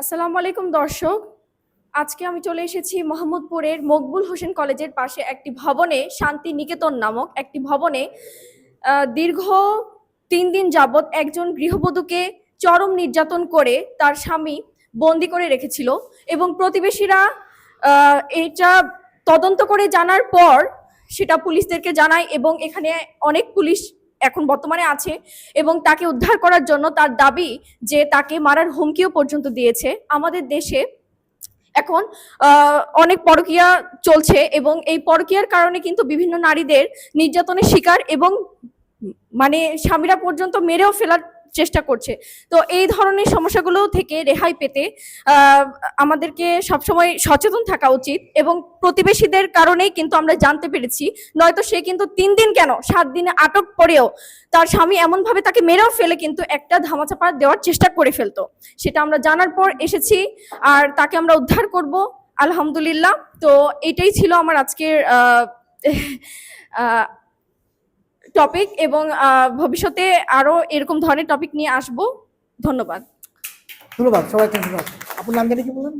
আসসালামু আলাইকুম, দর্শক। আজকে আমি চলে এসেছি মোহাম্মদপুরের মকবুল হোসেন কলেজের পাশে একটি ভবনে শান্তি নিকেতন নামক একটি ভবনে। দীর্ঘ তিন দিন যাবৎ একজন গৃহবধূকে চরম নির্যাতন করে তার স্বামী বন্দি করে রেখেছিল এবং প্রতিবেশীরা এটা তদন্ত করে জানার পর সেটা পুলিশদেরকে জানায় এবং এখানে অনেক পুলিশ এখন বর্তমানে আছে এবং তাকে উদ্ধার করার জন্য তার দাবি যে তাকে মারার হুমকিও পর্যন্ত দিয়েছে। আমাদের দেশে এখন অনেক পরকিয়া চলছে এবং এই পরকিয়ার কারণে কিন্তু বিভিন্ন নারীদের নির্যাতনের শিকার এবং মানে স্বামীরা পর্যন্ত মেরেও ফেলার চেষ্টা করছে। তো এই ধরনের সমস্যাগুলো থেকে রেহাই পেতে আমাদেরকে সবসময় সচেতন থাকা উচিত এবং প্রতিবেশীদের কারণেই কিন্তু আমরা জানতে পেরেছি, নয়তো সে কিন্তু তিন দিন কেন, সাত দিনে আটক পড়েও তার স্বামী এমনভাবে তাকে মেরেও ফেলে কিন্তু একটা ধামাচাপা দেওয়ার চেষ্টা করে ফেলতো। সেটা আমরা জানার পর এসেছি আর তাকে আমরা উদ্ধার করব, আলহামদুলিল্লাহ। তো এটাই ছিল আমার আজকের টপিক এবং ভবিষ্যতে আরও এরকম ধরনের টপিক নিয়ে আসব। ধন্যবাদ। ধন্যবাদ, সবাইকে ধন্যবাদ। আপনার নাম জানি কি বললেন?